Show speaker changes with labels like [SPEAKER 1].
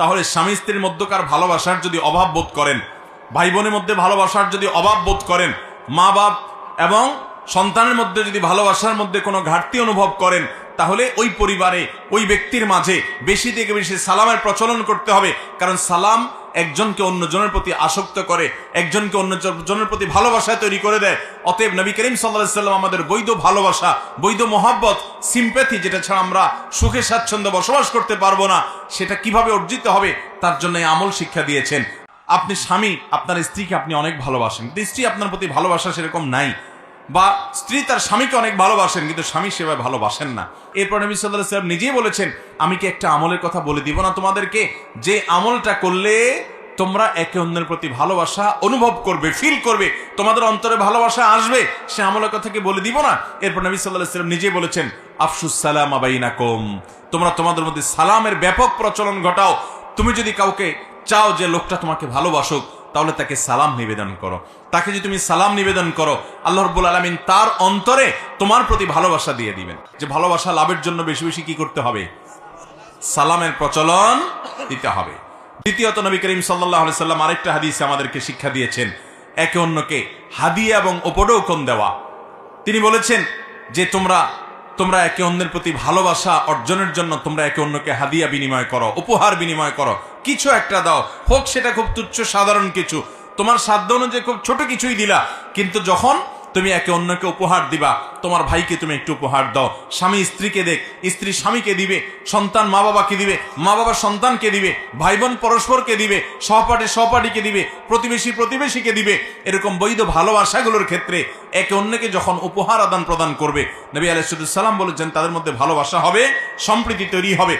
[SPEAKER 1] তাহলে স্বামী স্ত্রীর মধ্যকার ভালোবাসার যদি অভাব বোধ করেন ভাই বোনের মধ্যে ভালোবাসার যদি অভাব বোধ করেন মা বাপ এবং সন্তানের মধ্যে যদি ভালোবাসার মধ্যে কোনো ঘাটতি অনুভব করেন, তাহলে ওই পরিবারে, ওই ব্যক্তির মাঝে বেশি থেকে বেশি সালামের প্রচলন করতে হবে। কারণ সালাম একজনকে অন্যজনের প্রতি আসক্ত করে, একজনকে অন্য জনের প্রতি ভালোবাসা তৈরি করে দেয়। অতএব নবী করিম সাল্লাহ সাল্লাম আমাদের বৈধ ভালোবাসা, বৈধ মহাব্বত সিম্প্যাথি যেটা ছাড়া আমরা সুখে, স্বাচ্ছন্দ্য বসবাস করতে পারব না, সেটা কীভাবে অর্জিত হবে তার জন্য আমল শিক্ষা দিয়েছেন। আপনি স্বামী, আপনার স্ত্রীকে আপনি অনেক ভালোবাসেন। স্ত্রী আপনার প্রতি ভালোবাসা সেরকম নাই। বা স্ত্রী তার স্বামীকে অনেক ভালোবাসেন, কিন্তু স্বামী সেভাবে ভালোবাসেন না। এরপর নবী সাল্লাহ সাল্লাম নিজেই বলেছেন, আমি কি একটা আমলের কথা বলে দিব না তোমাদেরকে? যে আমলটা করলে তোমরা একে অন্যের প্রতি ভালোবাসা অনুভব করবে ফিল করবে, তোমাদের অন্তরে ভালোবাসা আসবে, সে আমলের কথা কি বলে দিব না? এরপর নবী সাল্লাহ সাল্লাম নিজেই বলেছেন, আফসুস সালাম আবাইনাকুম তোমরা তোমাদের মধ্যে সালামের ব্যাপক প্রচলন ঘটাও। তুমি যদি কাউকে চাও যে লোকটা তোমাকে ভালোবাসুক তাহলে তাকে সালাম নিবেদন করো। তাকে যদি তুমি সালাম নিবেদন করো, আল্লাহ রব্বুল আলমিন তার অন্তরে তোমার প্রতি ভালোবাসা দিয়ে দিবেন। যে ভালোবাসা লাভের জন্য বেশি বেশি কি করতে হবে? সালামের প্রচলন দিতে হবে। দ্বিতীয়ত নবী করিম সাল্লাহ সাল্লাম আরেকটা হাদিসে আমাদেরকে শিক্ষা দিয়েছেন। একে অন্যকে হাদিয়া এবং উপডৌকন দেওয়া। তিনি বলেছেন যে তোমরা তোমরা একে অন্যের প্রতি ভালোবাসা অর্জনের জন্য তোমরা একে অন্যকে হাদিয়া বিনিময় করো, উপহার বিনিময় করো। কিছু একটা দাও। হোক সেটা খুব তুচ্ছ, সাধারণ কিছু। তোমার সাধ্য অনুযায়ী খুব ছোট কিছুই দিলা। কিন্তু যখন তুমি একে অন্যকে উপহার দিবা, তোমার ভাইকে তুমি একটু উপহার দাও। স্বামী স্ত্রীকে দেখ, স্ত্রী স্বামীকে দিবে, সন্তান মা বাবাকে দিবে মা বাবা সন্তানকে দিবে ভাই বোন পরস্পরকে দিবে, সহপাঠী সহপাঠীকে দিবে, প্রতিবেশী প্রতিবেশীকে দিবে। এরকম বৈধ ভালোবাসাগুলোর ক্ষেত্রে একে অন্যকে যখন উপহার আদান প্রদান করবে, নবী আলাইসালাম বলেছেন, তাদের মধ্যে ভালোবাসা হবে, সম্প্রীতি তৈরি হবে।